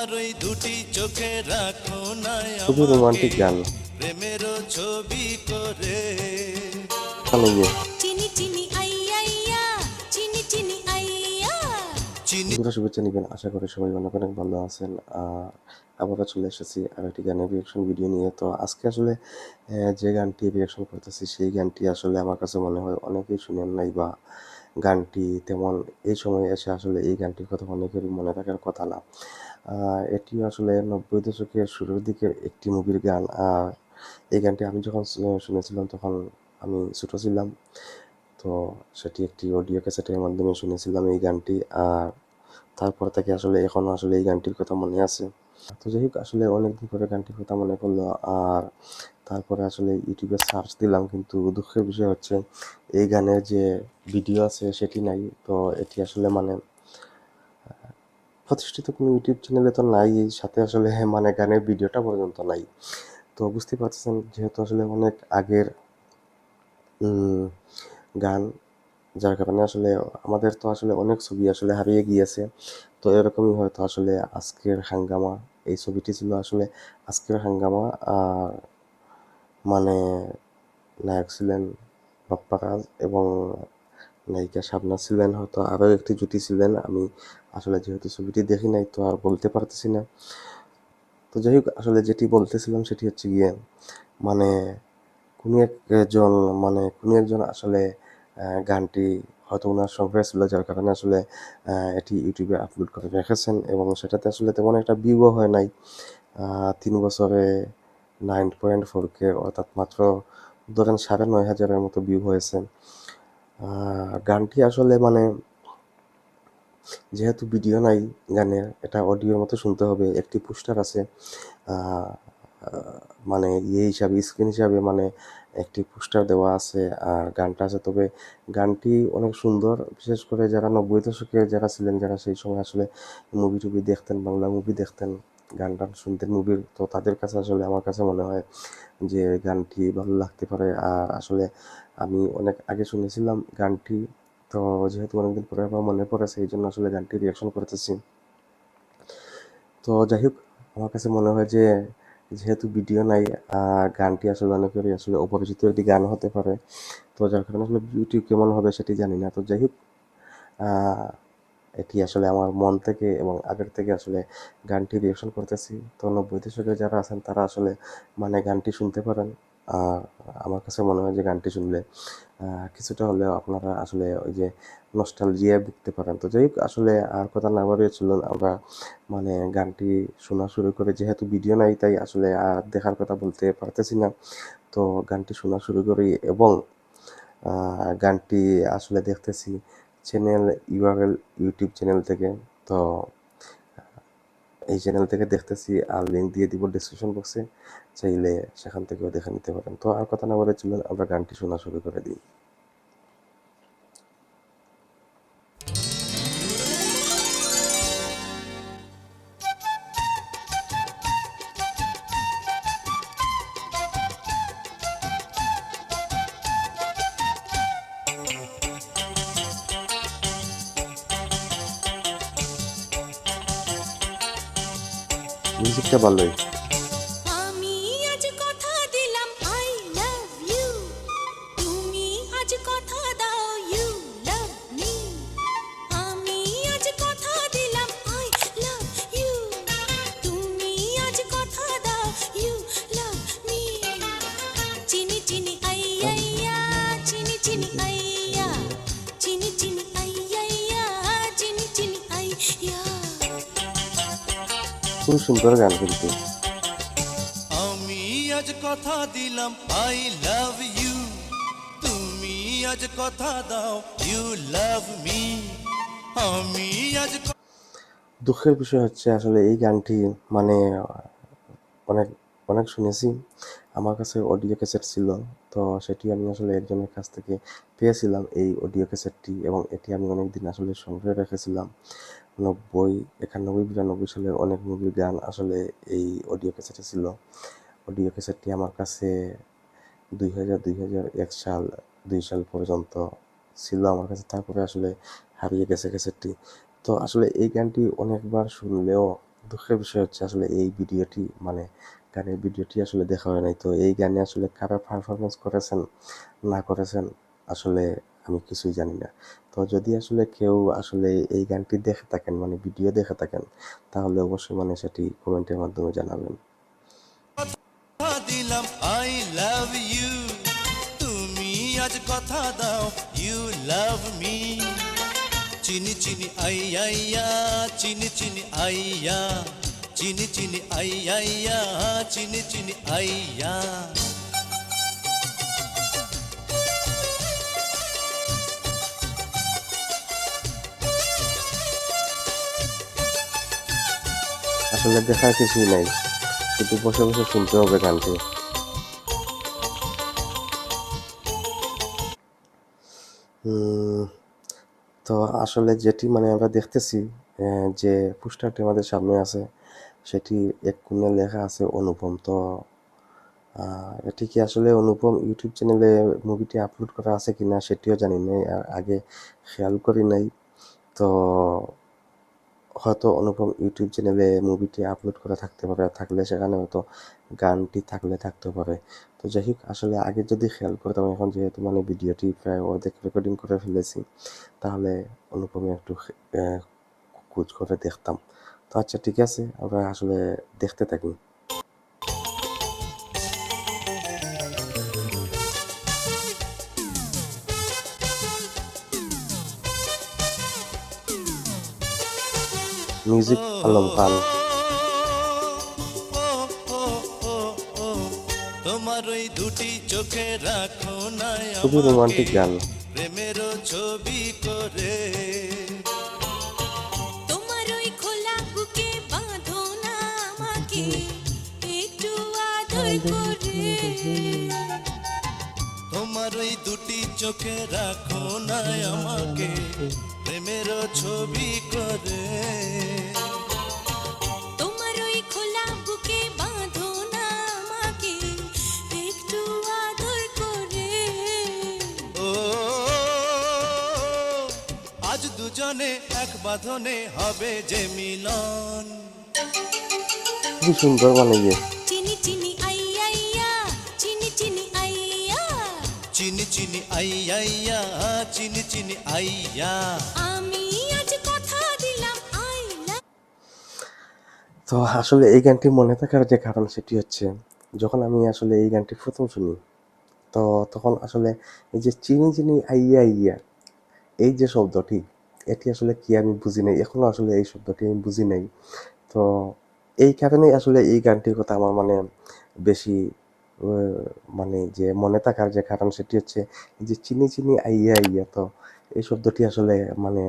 তোমার ওই দুটি চোখে রাখো না খুবই রোমান্টিক গান। প্রেমের ছবি করে বন্ধুরা শুভেচ্ছা নেবেন। আশা করি সবাই অনেক অনেক ভালো আছেন। আবারও চলে এসেছি আর একটি গানের রিয়াকশন ভিডিও নিয়ে। তো আজকে আসলে যে গানটি রিয়াকশন করতেছি, সেই গানটি আসলে আমার কাছে মনে হয় অনেকেই শুনেন নাই বা গানটি তেমন এই সময় এসে আসলে এই গানটির কথা অনেকেরই মনে থাকার কথা না। এটি আসলে নব্বই দশকের শুরুর দিকের একটি মুভির গান। এই গানটি আমি যখন শুনেছিলাম তখন আমি ছোটো ছিলাম। তো সেটি একটি অডিও ক্যাসেটের মাধ্যমে শুনেছিলাম এই গানটি। আর তারপর থেকে আসলে এখনও আসলে এই গানটির কথা মনে আছে। তো যাই হোক, আসলে অনেকদিন পরে গানটির কথা মনে পড়ল আর তারপরে আসলে ইউটিউবে সার্চ দিলাম কিন্তু দুঃখের বিষয় হচ্ছে এই গানের যে ভিডিও আছে সেটি নাই। তো এটি আসলে মানে প্রতিষ্ঠিত কোনো ইউটিউব চ্যানেলে তো নাই, সাথে আসলে মানে গানের ভিডিওটা পর্যন্ত নাই। তো বুঝতে পারছেন যেহেতু আসলে অনেক আগের গান যার কারণে আসলে আমাদের তো আসলে অনেক ছবি আসলে হারিয়ে গিয়েছে। তো এরকমই হয়তো আসলে আজকের হাঙ্গামা, এই ছবিটি ছিল আসলে আজকের হাঙ্গামা। আর মানে নায়ক ছিলেন বাপ্পারাজ এবং নায়িকা শাবনা ছিলেন, হয়তো আরও একটি জুটি ছিলেন। আমি আসলে যেহেতু ছবিটি দেখি নাই তো আর বলতে পারতেছি না। তো যাই হোক, আসলে যেটি বলতেছিলাম সেটি হচ্ছে গিয়ে মানে কোনো একজন মানে কোনো একজন আসলে গানটি হয়তো ওনার সংগ্রহ ছিল, যার কারণে আসলে এটি ইউটিউবে আপলোড করে রেখেছেন এবং সেটাতে আসলে তেমন একটা ভিউও হয় নাই। তিন বছরে নাইন পয়েন্ট ফোর কে অর্থাৎ মাত্র ধরেন সাড়ে নয় হাজারের মতো ভিউ হয়েছে। গানটি আসলে মানে যেহেতু ভিডিও নাই গানের, এটা অডিওর মতো শুনতে হবে, একটি পোস্টার আছে। মানে ইয়ে হিসাবে, স্ক্রিন হিসাবে মানে একটি পোস্টার দেওয়া আছে আর গানটা আছে। তবে গানটি অনেক সুন্দর, বিশেষ করে যারা নব্বই দশকে যারা ছিলেন, যারা সেই সময় আসলে মুভি টুভি দেখতেন, বাংলা মুভি দেখতেন, গান টান শুনতেন মুভির তো তাদের কাছে আসলে আমার কাছে মনে হয় যে গানটি ভালো লাগতে পারে। আর আসলে আমি অনেক আগে শুনেছিলাম গানটি, তো যেহেতু অনেকদিন পরে আবার মনে পড়েছে, এই জন্য আসলে গানটি রিয়াকশন করতেছি। তো যাই হোক, আমার কাছে মনে হয় যে যেহেতু ভিডিও নাই গানটি আসলে অনেকেরই আসলে অপরিচিত একটি গান হতে পারে। তো যার কারণে আসলে ইউটিউব কেমন হবে সেটি জানি না। তো যাই হোক এটি আসলে আমার মন থেকে এবং আগের থেকে আসলে গানটি রিয়েকশন করতেছি। তো নব্বই দশকে যারা আছেন, তারা আসলে মানে গানটি শুনতে পারেন। আমার কাছে মনে হয় যে গানটি শুনলে কিছুটা হলেও আপনারা আসলে ওই যে নস্টালজিয়া ভুগতে পারেন। তো যাই হোক, আসলে আর কথা না বাড়িয়ে চলুন আমরা মানে গানটি শোনা শুরু করে। যেহেতু ভিডিও নাই, তাই আসলে আর দেখার কথা বলতে পারতেছি না। তো গানটি শোনা শুরু করি এবং গানটি আসলে দেখতেছি চ্যানেল ইউআরএল ইউটিউব চ্যানেল থেকে। তো এই চ্যানেল থেকে দেখতেছি, আর লিঙ্ক দিয়ে দিব ডিসক্রিপশন বক্সে চাইলে সেখান থেকেও দেখে নিতে পারেন। তো আর কথা না বলে চলুন, আমরা গানটি শোনা শুরু করে দিই। মিউজিকটা ভালোই। খুব সুন্দর গান কিন্তু। আমি আজ কথা দিলাম আই লাভ ইউ তুমি আজ কথা দাও ইউ লাভ মি আমি আজ দুঃখের বিষয় হচ্ছে আসলে এই গানটি মানে অনেক অনেক শুনেছি। আমার কাছে অডিও ক্যাসেট ছিল তো সেটি আমি আসলে একজনের কাছ থেকে পেয়েছিলাম এই অডিও ক্যাসেটটি এবং এটি আমি অনেক দিন আসলে সংগ্রহে রেখেছিলাম। নব্বই, একানব্বই, বিরানব্বই সালের অনেক মুভির গান আসলে এই অডিও ক্যাসেটে ছিল। অডিও ক্যাসেটটি আমার কাছে দুই হাজার দুই হাজার এক সাল, দুই সাল পর্যন্ত ছিল আমার কাছে। তারপরে আসলে হারিয়ে গেছে ক্যাসেটটি তো আসলে এই গানটি অনেকবার শুনলেও দুঃখের বিষয় হচ্ছে আসলে এই ভিডিওটি মানে গানের ভিডিওটি আসলে দেখা হয় নাই। তো এই গানে আসলে কারা পারফরমেন্স করেছেন, না করেছেন, আসলে আমি কিছুই জানি না। তো যদি আসলে কেউ আসলে এই গানটি দেখে থাকেন মানে ভিডিও দেখে থাকেন, তাহলে অবশ্যই মানে সেটি কমেন্টের মাধ্যমে জানাবেন। দিলাম আই লাভ ইউ তুমি আজ কথা দাও ইউ লাভ মি চিনি চিনি, আই আইয়া চিনি চিনি আইয়া চিনি চিনি, আই আইয়া চিনি চিনি আইয়া আসলে দেখার কিছুই নাই। কিন্তু বসে বসে শুনতে হবে গানটি তো আসলে যেটি মানে আমরা দেখতেছি যে পোস্টারটি আমাদের সামনে আছে, সেটি এক কোণে লেখা আছে অনুপম। তো এটি কি আসলে অনুপম ইউটিউব চ্যানেলে মুভিটি আপলোড করা আছে কিনা সেটিও জানি নাই আগে খেয়াল করি নাই। তো হয়তো অনুপম ইউটিউব চ্যানেলে মুভিটি আপলোড করে থাকতে পারে, থাকলে সেখানে হয়তো গানটি থাকলে থাকতে পারে। তো যাই হোক, আসলে আগে যদি খেয়াল করতাম, এখন যেহেতু মানে ভিডিওটি প্রায় অর্ধেক রেকর্ডিং করে ফেলেছি, তাহলে অনুপমে একটু খোঁজ করে দেখতাম। তো আচ্ছা ঠিক আছে, আমরা আসলে দেখতে থাকি। মিউজিক আলম খান তোমার ওই দুটি চোখে রাখো না খুবই আমাকে রোমান্টিক গান। প্রেমের ছবি করে। তোমার ওই খোলা বুকে বাঁধো না আমাকে। একটু আদর করে। তোমার ওই দুটি চোখে রাখো না আমাকে। প্রেমের ছবি করে। তোমার ওই খোলা বুকে বাঁধো না আমাকে একটু আদর করে। ও আজ দুজনে এক বাঁধনে হবে যে মিলন। খুবই সুন্দর বানিয়ে চিনি চিনি চিনি আইয়া চিনি চিনি আইয়া। আমি আজ কথা দিলাম আই তো আসলে এই গানটি মনে থাকার যে কারণ সেটি হচ্ছে যখন আমি আসলে এই গানটি প্রথম শুনি তো তখন আসলে এই যে চিনি চিনি আইয়া আইয়া এই যে শব্দটি এটি আসলে কি আমি বুঝি নাই এখনও আসলে এই শব্দটি আমি বুঝি নাই। তো এই কারণেই আসলে এই গানটির কথা আমার মানে বেশি মানে যে মনে থাকার যে কারণ সেটি হচ্ছে যে চিনি চিনি আইয়া আইয়া তো এই শব্দটি আসলে মানে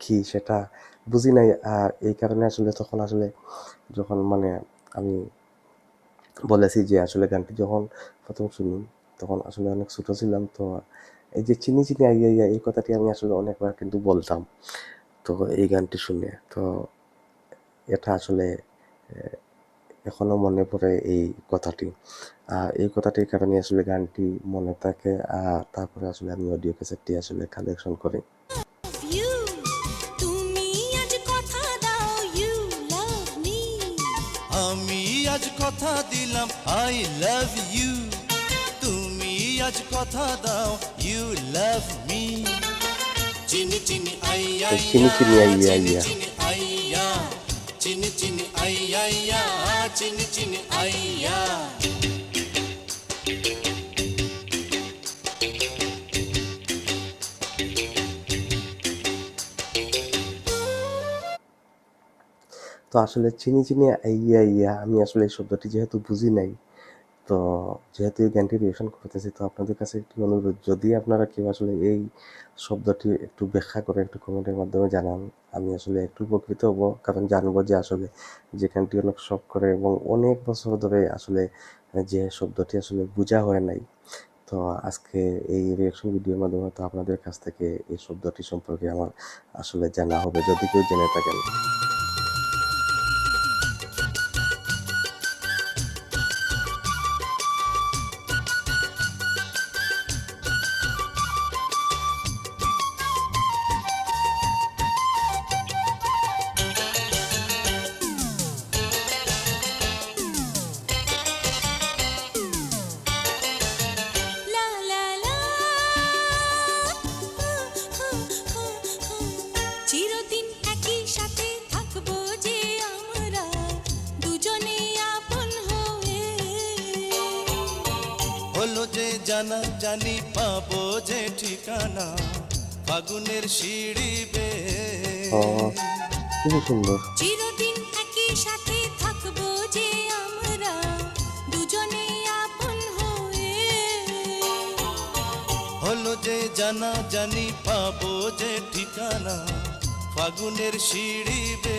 কি সেটা বুঝি নাই। আর এই কারণে আসলে তখন আসলে যখন মানে আমি বলেছি যে আসলে গানটি যখন প্রথম শুনি, তখন আসলে অনেক ছোট ছিলাম তো এই যে চিনি চিনি আইয়া আইয়া এই কথাটি আমি আসলে অনেকবার কিন্তু বলতাম তো এই গানটি শুনে। তো এটা আসলে আহ, এখনও মনে পড়ে এই কথাটি। আর এই কথাটির কারণে আসলে গানটি মনে থাকে আর তারপরে আসলে আমি অডিও ক্যাসেটটি আসলে কালেকশন করি। ইউ তুমি আজ কথা দাও ইউ লাভ মি আমি আজ কথা দিলাম আই লাভ ইউ তুমি আজ কথা দাও ইউ লাভ মি চিনি চিনি আই চিনি চিনি আইয়া আইয়া। চিনি চিনি চিনি আই আইয়া, চিনি চিনি আইয়া। তো আসলে চিনি চিনি আইয়া আইয়া আমি আসলে এই শব্দটি যেহেতু বুঝি নাই তো যেহেতু এই গানটি রিয়েকশন করতেছি, তো আপনাদের কাছে একটি অনুরোধ, যদি আপনারা কেউ আসলে এই শব্দটি একটু ব্যাখ্যা করে একটু কমেন্টের মাধ্যমে জানান, আমি আসলে একটু উপকৃত হব। কারণ জানব যে আসলে যে গানটি অনেক শখ করে এবং অনেক বছর ধরে আসলে যে শব্দটি আসলে বোঝা হয় নাই। তো আজকে এই রিয়েকশন ভিডিওর মাধ্যমে তো আপনাদের কাছ থেকে এই শব্দটি সম্পর্কে আমার আসলে জানা হবে, যদি কেউ জেনে থাকেন। জানা জানি পাবো যে ঠিকানা। ফাগুনের সিঁড়ি বে খুবই সুন্দর। চিরদিন একই সাথে থাকব যে আমরা দুজনে আপন হয়ে। হলো যে জানা জানি পাবো যে ঠিকানা। ফাগুনের সিঁড়ি বে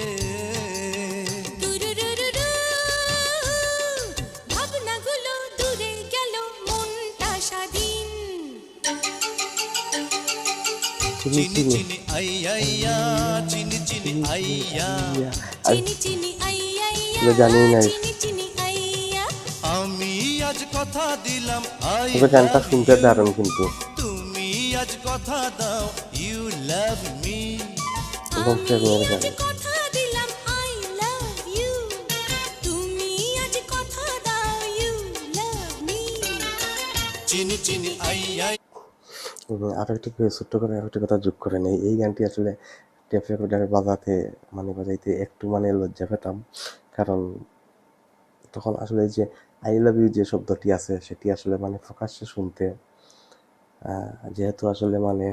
চিনি চিনি চিনি। চিনি আই আইয়া চিনি চিনি আইয়া। চিনি চিনি আইয়া জানি আইয়া। আমি আজ কথা দিলাম আই গানটা শুনতে। দারুণ কিন্তু। তুমি আজ কথা দাও ইউ লাভ মি এবং প্রেমের গান আজ কথা দিলাম আই লাভ ইউ তুমি আজ কথা দাও ইউ লাভ মি চিনি চিনি আই আই এবং একটি ছোট্ট করে আরও একটি কথা যোগ করে নেই। এই গানটি আসলে টেপ রেকর্ডারে বাজাতে মানে বাজাইতে একটু মানে লজ্জা পেতাম। কারণ তখন আসলে যে আই লাভ ইউ যে শব্দটি আছে, সেটি আসলে মানে প্রকাশ্যে শুনতে যেহেতু আসলে মানে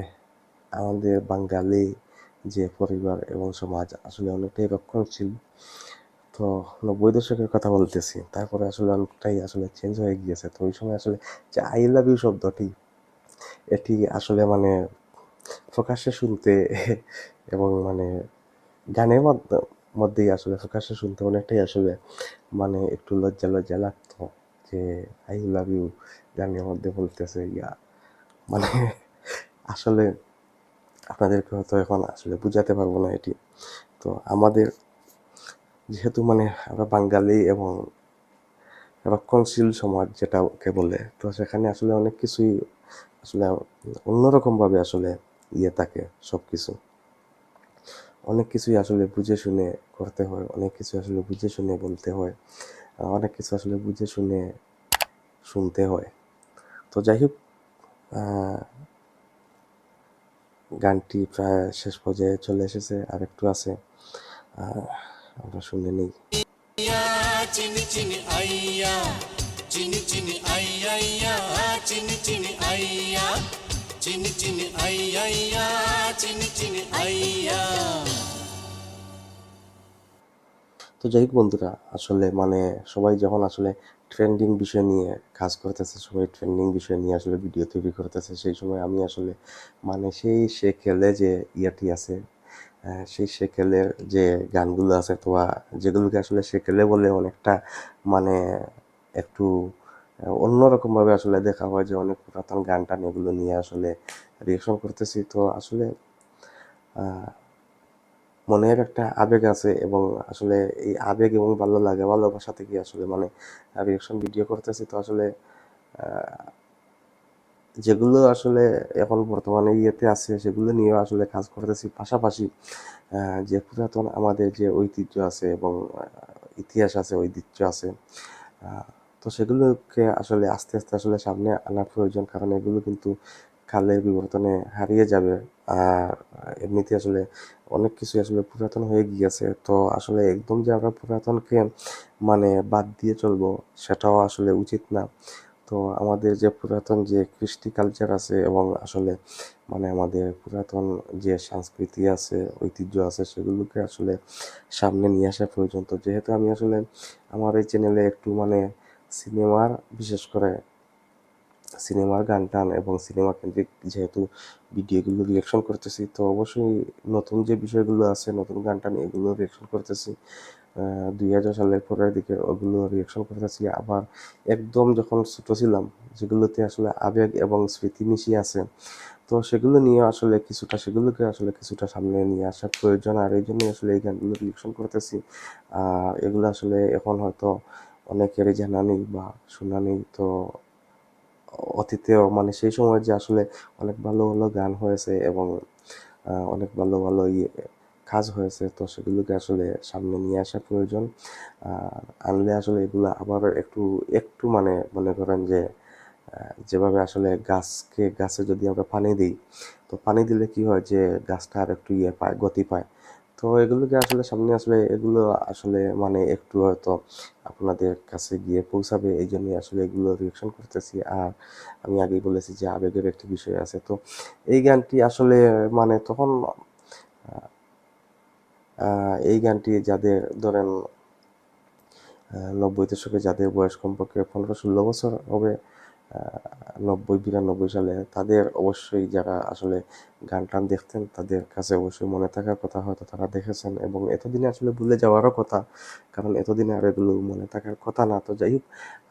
আমাদের বাঙালি যে পরিবার এবং সমাজ আসলে অনেকটাই রক্ষণশীল। তো নব্বই দশকের কথা বলতেছি, তারপরে আসলে অনেকটাই আসলে চেঞ্জ হয়ে গিয়েছে। তো ওই সময় আসলে যে আই লাভ ইউ শব্দটি এটি আসলে মানে প্রকাশ্যে শুনতে এবং মানে গানের মধ্য- মধ্যেই আসলে প্রকাশ্যে শুনতে অনেকটাই আসলে মানে একটু লজ্জা লজ্জা লাগতো যে আই লাভ ইউ গানের মধ্যে বলতেছে, ইয়া। মানে আসলে আপনাদেরকে হয়তো এখন আসলে বুঝাতে পারব না এটি। তো আমাদের যেহেতু মানে আমরা বাঙালি এবং রক্ষণশীল সমাজ যেটাকে বলে, তো সেখানে আসলে অনেক কিছুই আসলে অন্যরকমভাবে আসলে ইয়ে থাকে সব কিছু অনেক কিছুই আসলে বুঝে শুনে করতে হয়, অনেক কিছু আসলে বুঝে শুনে বলতে হয় অনেক কিছু আসলে বুঝে শুনে শুনতে হয়। তো যাই হোক গানটি প্রায় শেষ পর্যায়ে চলে এসেছে আর একটু আছে আমরা শুনে নিই। চিনি চিনি আই আইয়া, চিনি চিনি, আইয়া। চিনি চিনি আই আইয়া, চিনি তো যাই হোক বন্ধুরা, আসলে মানে সবাই যখন আসলে ট্রেন্ডিং বিষয় নিয়ে কাজ করতেছে, সবাই ট্রেন্ডিং বিষয় নিয়ে আসলে ভিডিও তৈরি করতেছে, সেই সময় আমি আসলে মানে সেই সে খেলে যে ইয়াটি আছে সেই সেকেলের যে গানগুলো আছে, তো যেগুলোকে আসলে সেকেলে বলে অনেকটা মানে একটু অন্যরকমভাবে আসলে দেখা হয় যে অনেক পুরাতন গান টান এগুলো নিয়ে আসলে রিয়েকশন করতেছি। তো আসলে মনের একটা আবেগ আছে এবং আসলে এই আবেগ এবং ভালো লাগে, ভালোবাসা থেকে আসলে মানে রিয়েকশন ভিডিও করতেছি। তো আসলে যেগুলো আসলে এখন বর্তমানে ইয়েতে আছে, সেগুলো নিয়েও আসলে কাজ করতেছি। পাশাপাশি যে পুরাতন আমাদের যে ঐতিহ্য আছে এবং ইতিহাস আছে, ঐতিহ্য আছে তো সেগুলোকে আসলে আস্তে আস্তে আসলে সামনে আনা প্রয়োজন, কারণ এগুলো কিন্তু কালের বিবর্তনে হারিয়ে যাবে। আর এমনিতে আসলে অনেক কিছু আসলে পুরাতন হয়ে গিয়েছে। তো আসলে একদম যে আমরা পুরাতনকে মানে বাদ দিয়ে চলবো সেটাও আসলে উচিত না। তো আমাদের যে পুরাতন যে কৃষ্টি কালচার আছে এবং আসলে মানে আমাদের পুরাতন যে সংস্কৃতি আছে, ঐতিহ্য আছে, সেগুলোকে আসলে সামনে নিয়ে আসা প্রয়োজন। তো যেহেতু আমি আসলে আমার এই চ্যানেলে একটু মানে সিনেমার, বিশেষ করে সিনেমার গান টান এবং সিনেমা কেন্দ্রিক যেহেতু ভিডিওগুলো রিয়েকশন করতেছি, তো অবশ্যই নতুন যে বিষয়গুলো আছে, নতুন গান টান এগুলো রিয়েকশন করতেছি। দুই হাজার সালের পরের দিকে ওগুলো রিয়েকশন করতেছি। আবার একদম যখন ছোট ছিলাম, যেগুলোতে আসলে আবেগ এবং স্মৃতি মিশিয়ে আছে, তো সেগুলো নিয়ে আসলে কিছুটা, সেগুলোকে আসলে কিছুটা সামনে নিয়ে আসার প্রয়োজন। আর এই জন্যই আসলে এই গানগুলো রিয়েকশন করতেছি। আর এগুলো আসলে এখন হয়তো অনেকেরই জানা নেই বা শোনা নেই, তো অতীতেও মানে সেই সময় যে আসলে অনেক ভালো ভালো গান হয়েছে এবং অনেক ভালো ভালো ইয়ে কাজ হয়েছে, তো সেগুলোকে আসলে সামনে নিয়ে আসা প্রয়োজন। আনলে আসলে এগুলো আবার একটু একটু মানে মনে করেন যে যেভাবে আসলে গাছকে, গাছে যদি আমরা পানি দিই, তো পানি দিলে কি হয় যে গাছটা আর একটু ইয়ে পায়, গতি পায়। তো এগুলোকে আসলে সামনে আসলে এগুলো আসলে মানে একটু হয়তো আপনাদের কাছে গিয়ে পৌঁছাবে? এই জন্যই আসলে এগুলো রিয়েকশন করতেছি। আর আমি আগেই বলেছি যে আবেগের একটি বিষয় আছে। তো এই গানটি আসলে মানে তখন এই গানটি যাদের ধরেন নব্বই দশকে যাদের বয়স কমপক্ষে পনেরো ষোলো বছর হবে নব্বই, বিরানব্বই সালে, তাদের অবশ্যই যারা আসলে গান টান দেখতেন, তাদের কাছে অবশ্যই মনে থাকার কথা হয়তো তারা দেখেছেন এবং এতদিনে আসলে ভুলে যাওয়ারও কথা, কারণ এতদিনে আর এগুলো মনে থাকার কথা না। তো যাই হোক,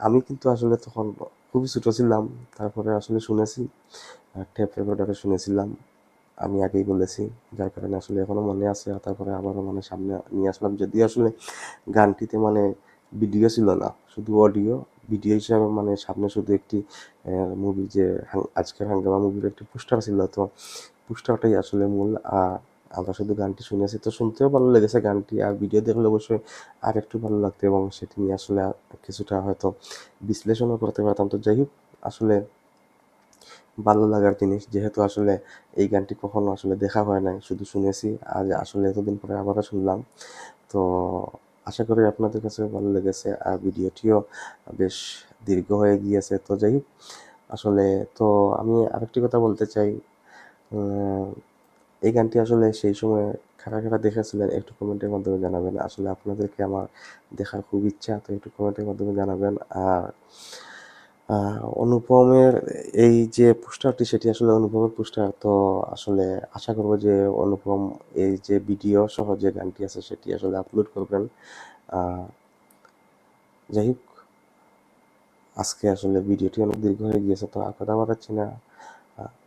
আমি কিন্তু আসলে তখন খুবই ছোটো ছিলাম, তারপরে আসলে শুনেছি টেপ রেকর্ডারে শুনেছিলাম, আমি আগেই বলেছি, যার কারণে আসলে এখনও মনে আছে তারপরে আবারও মানে সামনে নিয়ে আসলাম যদি আসলে গানটিতে মানে ভিডিও ছিল না, শুধু অডিও ভিডিও হিসাবে মানে সামনে শুধু একটি মুভি যে আজকের হাঙ্গামা মুভির একটি পোস্টার ছিল, তো পোস্টারটাই আসলে মূল। আর আমরা শুধু গানটি শুনেছি, তো শুনতেও ভালো লেগেছে গানটি। আর ভিডিও দেখলে অবশ্যই আর একটু ভালো লাগতো এবং সেটি নিয়ে আসলে কিছুটা হয়তো বিশ্লেষণও করতে পারতাম। তো যাই হোক, আসলে ভালো লাগার জিনিস, যেহেতু আসলে এই গানটি কখনো আসলে দেখা হয় নাই, শুধু শুনেছি। আজ আসলে এতদিন পরে আবারও শুনলাম। তো আশা করি আপনাদের কাছে ভালো লেগেছে, আর ভিডিওটিও বেশ দীর্ঘ হয়ে গিয়েছে। তো যাই আসলে তো আমি আরেকটি কথা বলতে চাই। এই গানটি আসলে সেই সময় খারা খারা দেখেছিলেন একটু কমেন্টের মাধ্যমে জানাবেন। আসলে আপনাদেরকে আমার দেখার খুব ইচ্ছা, তো একটু কমেন্টের মাধ্যমে জানাবেন। আর অনুপমের এই যে পোস্টারটি, সেটি আসলে অনুপমের পোস্টার। তো আসলে আশা করব যে অনুপম এই যে ভিডিও সহ যে গানটি আছে, সেটি আসলে আপলোড করবেন। যাই হোক, আজকে আসলে ভিডিওটি অনেক দীর্ঘ হয়ে গিয়েছে, তো আর কথা বাড়াচ্ছি না।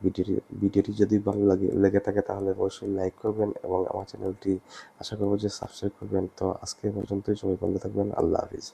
ভিডিওটি ভিডিওটি যদি ভালো লাগে, লেগে থাকে, তাহলে অবশ্যই লাইক করবেন এবং আমার চ্যানেলটি আশা করব যে সাবস্ক্রাইব করবেন। তো আজকে পর্যন্তই, সবাই ভালো থাকবেন, আল্লাহ হাফিজ।